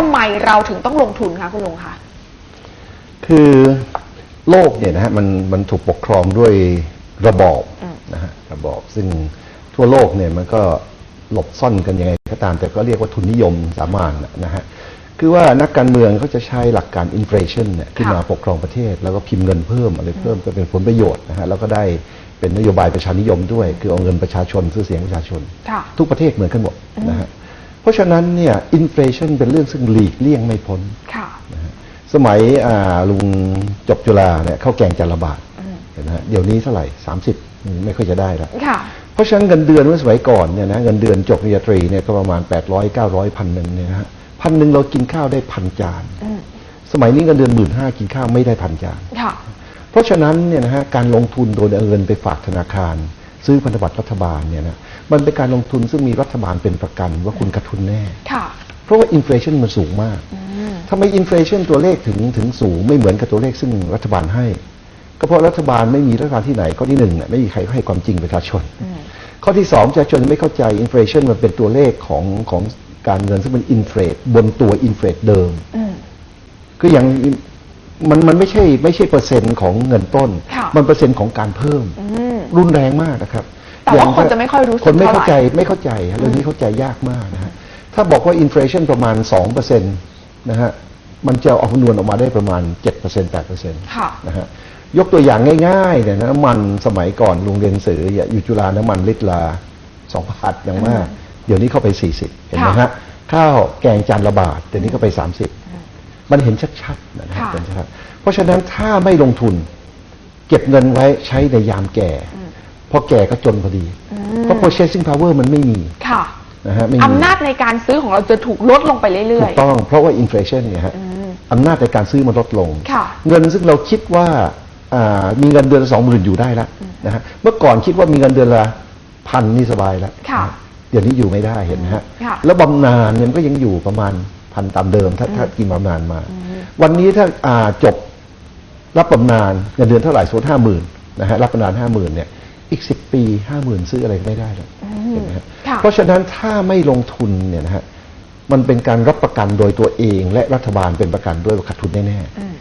ทำไมเราถึงต้องลงทุนคะคุณลุงคะคือโลกเนี่ยนะฮะมันมันถูกปกครองด้วยระบอบอืมนะฮะระบอบซึ่งทั่วโลกเนี่ยมันก็หลบซ่อนกันยังไงก็ตาม แต่ก็เรียกว่าทุนนิยมสามานนะฮะคือว่านักการเมืองเขาจะใช้หลักการอินฟลชันเนี่ยขึ้นมาปกครองประเทศ แล้วก็พิมพ์เงินเพิ่มอะไรเพิ่มก็เป็นผลประโยชน์นะฮะแล้วก็ได้เป็นนโยบายประชานิยมด้วย คือเอาเงินประชาชนซื้อเสียงประชาชนค่ะทุกประเทศเหมือนกันหมดนะฮะ เพราะฉะนั้นเนี่ยอินฟลชันเป็นเรื่องซึ่งหลีกเลี่ยงไม่พ้นค่ะนะฮะสมัยอ่าลุงจบจุฬาเนี่ยข้าวแกงจานละบาทอืมเห็นไหมฮะเดี๋ยวนี้เท่าไหร่ 30 ไม่ค่อยจะได้แล้วค่ะ เพราะฉะนั้นเงินเดือนเมื่อสมัยก่อนเนี่ยนะเงินเดือนจบปริญญาตรีเนี่ยก็ประมาณ 800 900พันหนึ่งเนี่ยนะฮะพันหนึ่งเรากินข้าวได้พันจาน อืมสมัยนี้เงินเดือนหมื่นห้ากินข้าวไม่ได้พันจาน ค่ะ เพราะฉะนั้นเนี่ยนะฮะการลงทุนโดยเอาเงินไปฝากธนาคาร ซื้อพันธบัตรรัฐบาลเนี่ยนะมันเป็นการลงทุนซึ่งมีรัฐบาลเป็นประกันว่าคุณขาดทุนแน่ค่ะเพราะว่าอินฟลชันมันสูงมากอืมทำไมอินฟลชันตัวเลขถึงถึงสูงไม่เหมือนกับตัวเลขซึ่งรัฐบาลให้ ก็เพราะรัฐบาลไม่มีรัฐบาลที่ไหนข้อที่หนึ่งเนี่ยไม่มีใครให้ความจริงประชาชนอืมข้อที่สองประชาชนไม่เข้าใจอินฟลชันมันเป็นตัวเลขของของการเงินซึ่งเป็นอินฟลตบนตัวอินฟลตเดิมอืมคืออย่างมันมันไม่ใช่ไม่ใช่เปอร์เซ็นต์ของเงินต้นค่ะมันเปอร์เซ็นต์ของการเพิ่มอืม รุนแรงมากนะครับแต่ว่าอย่งคนจะไม่ค่อยรู้สึกคนไม่เข้าเท่าไหร่ใจไม่เข้าใจฮะเรื่องนี้เข้าใจยากมากนะฮะถ้าบอกว่าอินฟลชันประมาณ2%นะฮะมันจะออกคำนวณออกมาได้ประมาณ 7% 8%ค่ะนะฮะยกตัวอย่างง่ายๆเนี่ยนะน้ำมันสมัยก่อนลุงเรียนหนังสืออยู่จุฬาน้ำมันลิตรละสองบาทอย่างมาก เดี๋ยวนี้เข้าไป 40 เห็นไหมค่ะฮะข้าวแกงจานละบาทเดี๋ยวนี้ก็ไป 30 มันเห็นชัดๆนะฮะค่ะเห็นชัดๆเพราะฉะนั้นถ้าไม่ลงทุน เก็บเงินไว้ใช้ในยามแก่พอแก่ก็จนพอดี เพราะ purchasing power มันไม่มีค่ะนะฮะไม่มีอำนาจในการซื้อของเราจะถูกลดลงไปเรื่ถูอยกต้องเพราะว่า inflation เนี่ยฮะอืมอำนาจในการซื้อมันลดลงค่ะเงินซึ่งเราคิดว่าอ่ามีเงินเดือนสองหมื่นอยู่ได้แล้วนะฮะเมื่อก่อนคิดว่ามีเงินเดือนละพันนี่สบายแล้วค่ะนฮเดี๋ยวนี้อยู่ไม่ได้เห็นไหมฮะค่ะแล้วบำนาญเนี่ยมันก็ยังอยู่ประมาณพันตามเดิมถ้าถ้ากินบำนาญมา วันนี้ถ้าอ่าจบ รับบำนาญเงินเดือนเท่าไหร่สมมติห้าหมื่นนะฮะรับบำนาญห้าหมื่นเนี่ยอีกสิบปีห้าหมื่นซื้ออะไรไม่ได้แล้วเห็นไหมฮะค่ะเพราะฉะนั้นถ้าไม่ลงทุนเนี่ยนะฮะมันเป็นการรับประกันโดยตัวเองและรัฐบาลเป็นประกันด้วยว่าขาดทุนแน่ๆอืม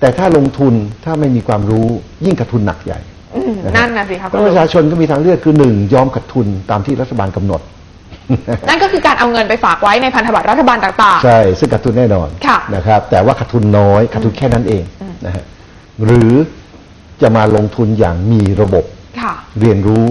แต่ถ้าลงทุนถ้าไม่มีความรู้ยิ่งขาดทุนหนักใหญ่อืมฮนั่นน่ะสิคะคุแล้ณวปลุงระชาชนก็มีทางเลือกคือหนึ่งยอมขาดทุนตามที่รัฐบาลกำหนด นั่นก็คือการเอาเงินไปฝากไว้ในพันธบัตรรัฐบาลต่างใช่ ซึ่งขาดทุนแน่นอนค่ะนะครับแต่ว่าขาดทุนน้อยขาดทุนแค่นั้นเองนะฮะ หรือจะมาลงทุนอย่างมีระบบๆค่ะ เรียนรู้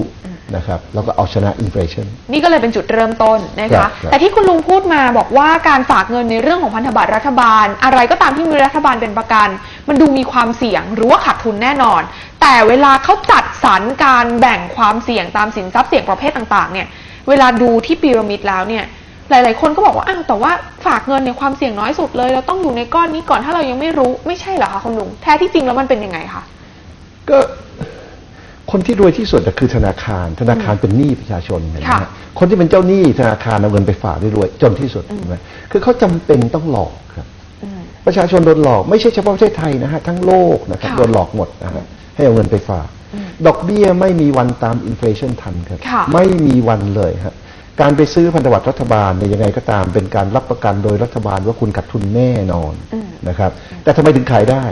นะครับ แล้วก็เอาชนะอินฟลชัน นี่ก็เลยเป็นจุดเริ่มต้นนะครัคะ บครับ แต่ที่คุณลุงพูดมาบอกว่าการฝากเงินในเรื่องของพันธบัตรรัฐบาล อะไรก็ตามที่มีรัฐบาลเป็นประกัน มันดูมีความเสี่ยงหรือว่าขาดทุนแน่นอน แต่เวลาเขาจัดสรรการแบ่งความเสี่ยงตามสินทรัพย์เสี่ยงประเภทต่าง ๆ เนี่ย เวลาดูที่พีระมิดแล้วเนี่ย หลาย ๆ คนก็บอกว่าอ้าวแต่ว่าฝากเงินในยความเสี่ยงน้อยสุดเลย เราต้องอยู่ในก้อนนี้ก่อนถ้าเรายังไม่รู้ไม่ใช่เหรอคะคุณลุงแท้ที่จริงแล้วมันเป็นยังไงคะก็คนที่รวยที่สุดอะคือธนาคาร ธนาคารเป็นหนี้ประชาชนเห็นไหมค่ะฮะคนที่เป็นเจ้าหนี้ธนาคารเอาเงินไปฝากได้รวยจนที่สุดเห็นไหมคือเขาจำเป็นต้องหลอกครับอืมประชาชนโดนหลอกไม่ใช่เฉพาะประเทศไทยนะฮะทั้งโลกนะครับค่ะโดนหลอกหมดนะฮะให้เอาเงินไปฝาก ดอกเบี้ยไม่มีวันตามอินฟลชันทันครับค่ะไม่มีวันเลยฮะ การไปซื้อพันธบัตรรัฐบาลเนี่ยยังไงก็ตามเป็นการรับประกันโดยรัฐบาลว่าคุณขาดทุนแน่นอนอืมนะครับ แต่ทำไมถึงขายได้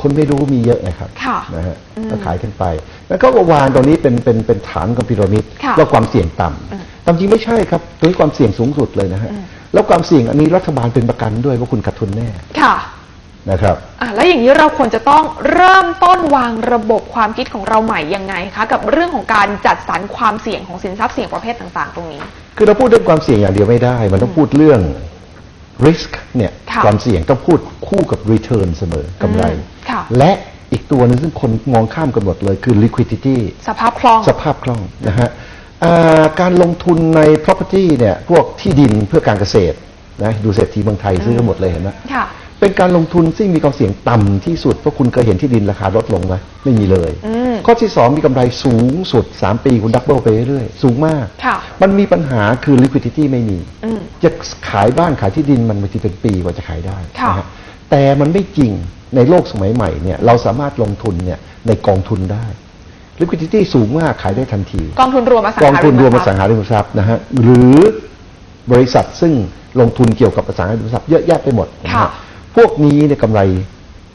คนไม่รู้มีเยอะนะครับค่ะนะฮะอืมก็ขายกันไป แล้วก็วางตรงนี้เป็นเป็นเป็นฐานของพีระมิดค่ะแล้วความเสี่ยงต่อืมำตามจริงไม่ใช่ครับตัวนี้ความเสี่ยงสูงสุดเลยนะฮะอืมแล้วความเสี่ยงอันนี้รัฐบาลเป็นประกันด้วยว่าคุณขาดทุนแน่ค่ะ นะครับ อะแล้วอย่างนี้เราควรจะต้องเริ่มต้นวางระบบความคิดของเราใหม่ยังไงคะกับเรื่องของการจัดสรรความเสี่ยงของสินทรัพย์เสี่ยงประเภทต่าง ๆ ตรงนี้ คือเราพูดเรื่องความเสี่ยงอย่างเดียวไม่ได้ มันต้องพูดเรื่อง risk เนี่ยค่ะความเสี่ยงต้องพูดคู่กับ return เสมอกำไร อืมค่ะ และอีกตัวหนึงซึ่งคนมองข้ามกันหมดเลยคือ liquidity สภาพคล่อง สภาพคล่องนะฮะอ่าการลงทุนใน property เนี่ยพวกที่ดินเพื่อการเกษตรนะดูเศรษฐีเมืองไทยซื้อกันหมดเลยเห็นไหม ค่ะ เป็นการลงทุนที่มีความเสี่ยงต่ำที่สุดเพราะคุณเคยเห็นที่ดินราคาลดลงไหมไม่มีเลยอืมข้อที่สองมีกำไรสูงสุด 3 ปีคุณดับเบิลไปเรื่อยๆสูงมากค่ะมันมีปัญหาคือ liquidity ไม่มีอืมจะขายบ้านขายที่ดินมันบางทีเป็นปีกว่าจะขายได้ค่ะนะฮะแต่มันไม่จริงในโลกสมัยใหม่เนี่ยเราสามารถลงทุนเนี่ยในกองทุนได้ liquidity สูงมากขายได้ทันที กองทุนรวมอสังกองหาทุนรวมริอมทสัรัพย์งหาริมทรัพย์นะฮะหรือบริษัทซึ่งลงทุนเกี่ยวกับอสังหาริมทรัพย์เยอะแยะไปหมดนะค่ะฮะพ วกนี้เนี่ยกำไร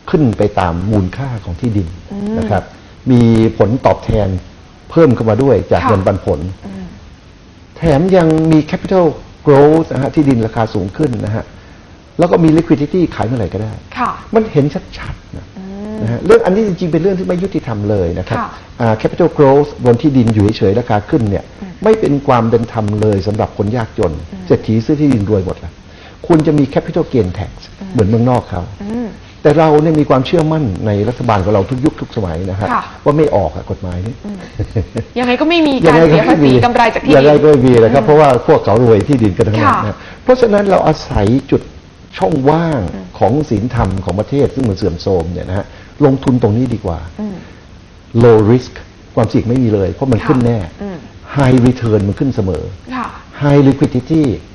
ขึ้นไปตามมูลค่าของที่ดินอืมนะครับ มีผลตอบแทนเพิ่มเข้ามาด้วยจากค่ะเงินปันผลอืมแถมยังมี capital growth นะฮะที่ดินราคาสูงขึ้นนะฮะแล้วก็มี liquidity ขายเมื่อไหร่ก็ได้ค่ะมันเห็นชัดๆนะอืมนะฮะเรื่องอันนี้จริงๆ เป็นเรื่องที่ไม่ยุติธรรมเลยนะครับค่ะอ่า capital growth บนที่ดินอยู่เฉยๆราคาขึ้นเนี่ย ไม่เป็นความเป็นธรรมเลยสำหรับคนยากจน เศรษฐีซื้อที่ดินรวยหมดแล้ว คุณจะมี capital gain tax เหมือนเมืองนอกเขาอืมแต่เราเนี่ยมีความเชื่อมั่นในรัฐบาลของเราทุกยุคทุกสมัยนะฮะค่ะว่าไม่ออกอะกฎหมายนี้ยังไงก็ไม่มีการเสียภาษีกำไรจากที่ยังดิไงนก็ไม่มีนะครับเพราะว่าพวกเขารวยที่ดินกันทั้งนั้นค่ะนะเพราะฉะนั้นเราอาศัยจุดช่องว่างของศีลธรรมของประเทศซึ่งมันเสื่อมโทรมเนี่ยนะฮะลงทุนตรงนี้ดีกว่าอืม low risk ความเสี่ยงไม่มีเลย เพราะมันค่ะขึ้นแน่อืม high return มันขึ้นเสมอค่ะ high liquidity เพ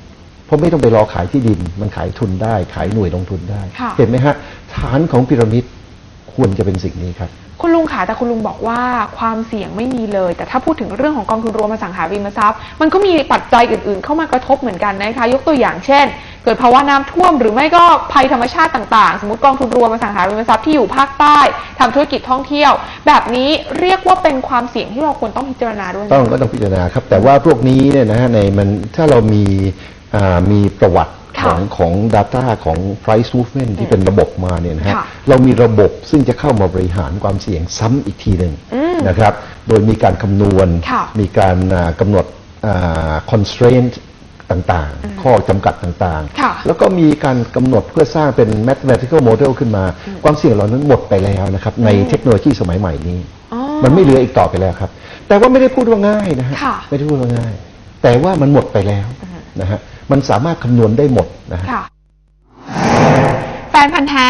ราะไม่ต้องไปรอขายที่ดิน มันขายทุนได้ ขายหน่วยลงทุนได้ค่ะเห็นไหมฮะฐานของพีระมิดควรจะเป็นสิ่งนี้ครับ คุณลุงขาแต่คุณลุงบอกว่าความเสี่ยงไม่มีเลย แต่ถ้าพูดถึงเรื่องของกองทุนรวมอสังหาริมทรัพย์ มันก็มีปัจจัยอื่นๆ เข้ามากระทบเหมือนกันนะคะ ยกตัวอย่างเช่น เกิดภาวะน้ำท่วม หรือไม่ก็ภัยธรรมชาติต่างๆ สมมติกองทุนรวมอสังหาริมทรัพย์ที่อยู่ภาคใต้ทำธุรกิจท่องเที่ยว แบบนี้เรียกว่าเป็นความเสี่ยงที่เราควรต้องพิจารณาด้วยไหมต้องก็ต้องพิจารณาครับ แต่ว่าพวกนี้เนี่ยนะฮะในมันถ้าเรามีอ่ามีประวัติค่ะของของ Data ของ price movement ที่เป็นระบบมาเนี่ยนะฮะค่ะเรามีระบบซึ่งจะเข้ามาบริหารความเสี่ยงซ้ำอีกทีหนึ่งอืมนะครับ โดยมีการคำนวณค่ะมีการอ่ากำหนดอ่า constraint ต่างๆ ข้อจำกัดต่างค่ะๆแล้วก็มีการกำหนดเพื่อสร้างเป็น mathematical model ขึ้นมา ความเสี่ยงเหล่านั้นหมดไปแล้วนะครับ ในเทคโนโลยีสมัยใหม่นี้อ๋อมันไม่เหลืออีกต่อไปแล้วครับ แต่ว่าไม่ได้พูดว่าง่ายนะฮะค่ะไม่ได้พูดว่าง่าย แต่ว่ามันหมดไปแล้วนะฮะมันสามารถคำนวณได้หมดนะฮะค่ะแฟนพันธ์แท้